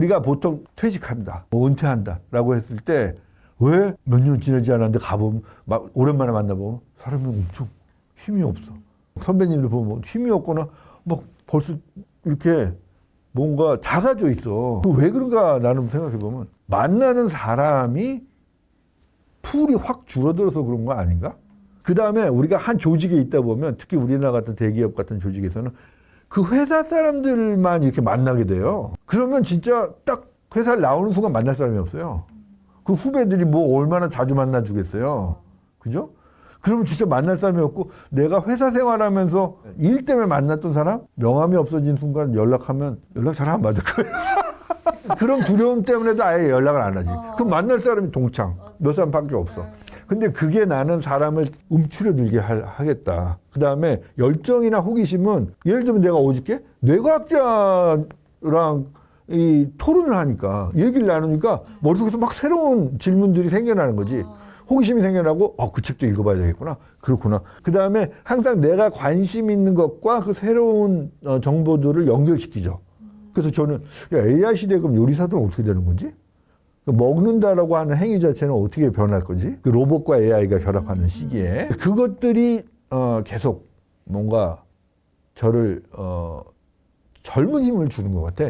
우리가 보통 퇴직한다, 뭐 은퇴한다 라고 했을 때 왜 몇 년 지나지 않았는데 가보면 막 오랜만에 만나보면 사람이 엄청 힘이 없어. 선배님들 보면 힘이 없거나 막 벌써 이렇게 뭔가 작아져 있어. 그왜 그런가 나는 생각해 보면 만나는 사람이 풀이 확 줄어들어서 그런 거 아닌가? 그 다음에 우리가 한 조직에 있다 보면 특히 우리나라 같은 대기업 같은 조직에서는 그 회사 사람들만 이렇게 만나게 돼요. 그러면 진짜 딱 회사를 나오는 순간 만날 사람이 없어요. 그 후배들이 뭐 얼마나 자주 만나 주겠어요. 그죠? 그러면 진짜 만날 사람이 없고 내가 회사 생활하면서 일 때문에 만났던 사람 명함이 없어진 순간 연락하면 연락 잘 안 받을 거예요. 그런 두려움 때문에도 아예 연락을 안 하지. 그럼 만날 사람이 동창 몇 사람밖에 없어. 근데 그게 나는 사람을 움츠려들게 할- 하겠다. 그 다음에 열정이나 호기심은 예를 들면 내가 어저께 뇌과학자랑 이 토론을 하니까 얘기를 나누니까 머릿속에서 막 새로운 질문들이 생겨나는 거지. 호기심이 생겨나고 어, 그 책도 읽어봐야 되겠구나. 그렇구나. 그 다음에 항상 내가 관심 있는 것과 그 새로운 어, 정보들을 연결시키죠. 그래서 저는 야, AI 시대 그럼 요리사들은 어떻게 되는 건지? 그 먹는다라고 하는 행위 자체는 어떻게 변할 건지? 그 로봇과 AI가 결합하는 시기에 그것들이 어, 계속 뭔가 저를 어, 젊은 힘을 주는 것 같아.